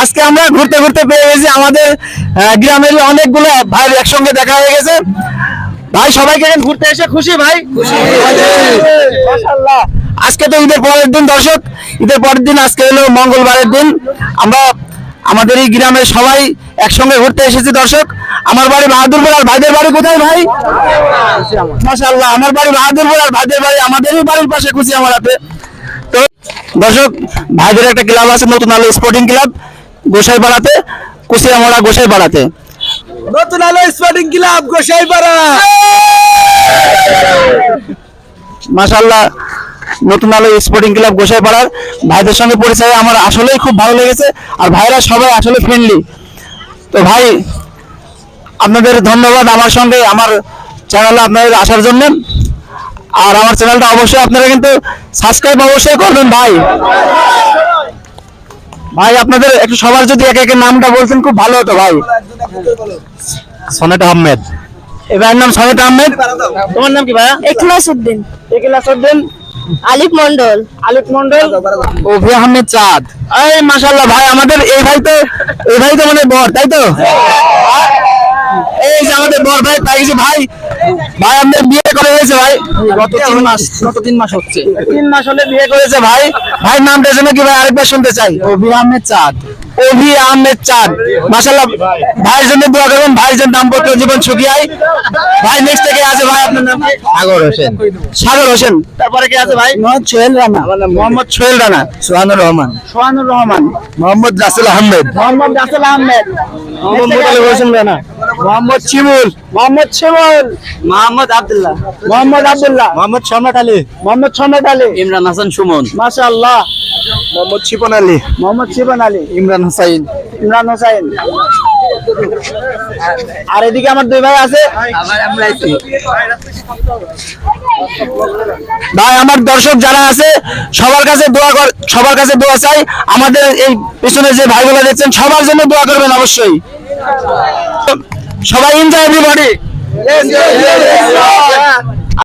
আজকে আমরা ঘুরতে ঘুরতে পেয়ে গেছি আমাদের গ্রামের অনেকগুলো ভাই একসঙ্গে দেখা হয়ে গেছে। ভাই সবাইকে এখানে ঘুরতে এসে খুশি ভাই? আজকে তো ঈদের পরের দিন দর্শক। ঈদের পরের দিন আজকে হলো মঙ্গলবারের দিন। আমরা আমাদের এই গ্রামের সবাই একসঙ্গে ঘুরতে এসেছি দর্শক। আমার বাড়ি বাহাদুরপুর আর ভাইদের বাড়ি কোথায় ভাই? মাশাআল্লাহ। আমার বাড়ি বাহাদুরপুর আর ভাইদের বাড়ি আমাদেরই বাড়ির পাশে খুশি আমার হাতে। দর্শক ভাইদের একটা ক্লাব আছে নতুন আলো স্পোর্টিং ক্লাব গোসাইপাড়াতে কুশিয়ামোড়া গোসাইপাড়াতে। নতুন আলো স্পোর্টিং ক্লাব গোসাইপাড়া। মাশাআল্লাহ নতুন আলো স্পোর্টিং ক্লাব গোসাইপাড়ার ভাইদের সঙ্গে পরিচয় আমার আসলেই খুব ভালো লেগেছে আর ভাইরা সবাই আসলে ফ্রেন্ডলি তো ভাই আপনাদের ধন্যবাদ আমার সঙ্গে আমার চ্যানেলে আপনাদের আসার জন্য। আর আমার চ্যানেলটা অবশ্যই আপনারা কিন্তু সাবস্ক্রাইব অবশ্যই করবেন ভাই। ভাই আপনাদের একটু সবার যদি একে একে নামটা বলছেন খুব ভালো হতো ভাই। সনেট আহমেদ। ভাইয়ের নাম সনেট আহমেদ। তোমার নাম কি ভাইয়া? এখলাস উদ্দিন একেলাস উদ্দিন আলিফ মন্ডল আলিফ মন্ডল অভি আহমেদ চাঁদ। এই মাশাল্লাহ ভাই আমাদের এই ভাই তো এই ভাই তো মানে বর তাই তো? এই যে আমাদের বর ভাই তাই যে ভাই ভাই আমাদের বিয়ে করে হয়েছে ভাই? গত তিন মাস গত তিন মাস হচ্ছে। তিন মাস হলে বিয়ে করেছে ভাই। ভাই নামটা যেন কি ভাই আরেকবার শুনতে চাই? অভি আহমেদ চাঁদ। অভি আহমেদ চাঁদ। মাশাল্লাহ ভাইয়ের জন্য দোয়া করবেন ভাইয়ের জন্য দাম্পত্য জীবন সুখী হয়। ভাই নেক্সট থেকে আছে ভাই আপনার নাম? সাগর হোসেন। সাগর হোসেন। তারপরে কি আছে ভাই? মোহাম্মদ সোহেল রানা। মোহাম্মদ সোহেল রানা। সোহানুর রহমান। সোহানুর রহমান। মোহাম্মদ রাসেল আহমেদ। মোহাম্মদ রাসেল আহমেদ। মোহাম্মদ আলী হোসেন রানা। মোহাম্মদ শিমুল। মোহাম্মদ শিমুল। মোহাম্মদ আব্দুল্লাহ। মোহাম্মদ আব্দুল্লাহ। মোহাম্মদ সম্রাট আলী। মোহাম্মদ সম্রাট আলী। ইমরান হাসান সুমন। মাশাআল্লাহ। মোহাম্মদ শিপন আলী। মোহাম্মদ শিবন আলী। ইমরান হুসাইন। ইমরান হোসাইন। আর এদিকে আমার দুই ভাই আছে। আবার আমরা আইছি ভাই আমার দর্শক যারা আছে সবার কাছে দোয়া কর সবার কাছে দোয়া চাই। আমাদের এই পিছনে যে ভাইগুলো দেখছেন সবার জন্য দোয়া করবেন অবশ্যই। সবাই এনজয় এভরিবডি